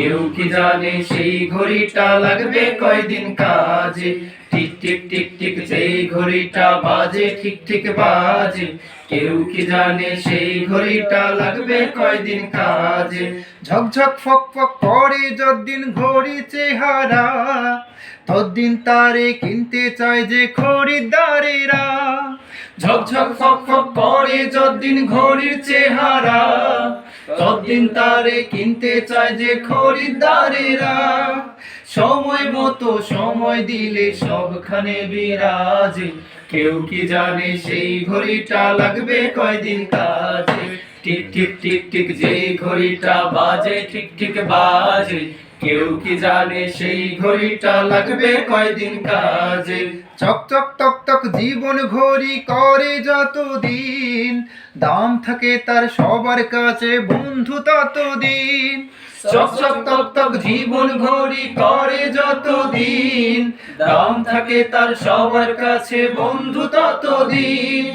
কেউ কি জানে সেই ঘড়িটা লাগবে কয়দিন কাজে? টিক টিক টিক টিক, যেই ঘড়িটা বাজে ঠিক ঠিক বাজে। কেউ কি জানে সেই ঘড়িটা লাগবে কয়দিন কাজে? ঝকঝক, ফক ফক করে যতদিন ঘড়ি চেহারা, ততদিন তারে কিনতে চায় যে খরিদ্দারেরা। ঝকঝক, ফক ফক করে যতদিন ঘড়ির চেহারা ততদিন তারে কিনতে চায় যে খরিদ্দারেরা। সময় মতো সময় দিলে সবখানে বিরাজে। কেউ কি জানে সেই ঘড়িটা লাগবে কয়দিন কাজে? টিক টিক টিক টিক যে ঘড়িটা বাজে ঠিক ঠিক বাজে। কেউ কি জানে সেই ঘড়িটা লাগবে কয়দিন কাজে? চক চক টক টক জীবন ঘড়ি করে যতদিন দাম থাকে তার সবার কাছে বন্ধু ততদিন। চক চক টক টক জীবন ঘড়ি করে যতদিন দাম থাকে তার সবার কাছে বন্ধু ততদিন।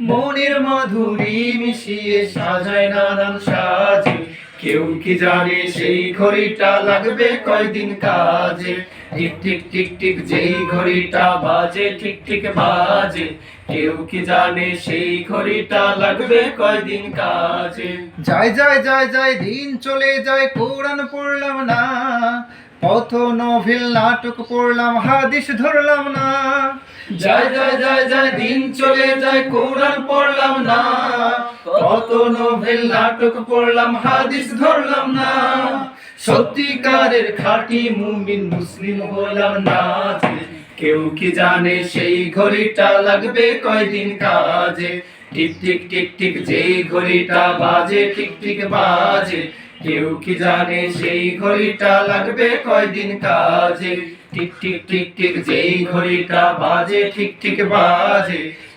মনের মাধুরী মিশিয়ে সাজায় নানান সাজে কেউ কি জানে সেই ঘড়িটা লাগবে কয়দিন কাজে? টিক টিক টিক টিক যেই ঘড়িটা বাজে ঠিক ঠিক বাজে। কেউ কি জানে সেই ঘড়িটা লাগবে কয়দিন কাজে? যায় যায় যায় যায় দিন চলে যায় কোরআন পড়লাম না। কত নভেল নাটক পড়লাম হাদিস ধরলাম না। যায় যায় যায় যায় দিন চলে যায় কোরআন পড়লাম না। কত নভেল নাটক পড়লাম, হাদিস ধরলাম না। সত্যিকারের খাঁটি মুমিন মুসলিম হলাম না কেউ কি জানে সেই ঘড়িটা লাগবে কয়দিন কাজে। টিক টিক টিক টিক যেই ঘড়িটা বাজে ঠিক ঠিক বাজে। কেউ কি জানে সেই ঘড়িটা লাগবে কয়দিন কাজে। টিক টিক টিক টিক যেই ঘড়িটা বাজে ঠিক ঠিক বাজে।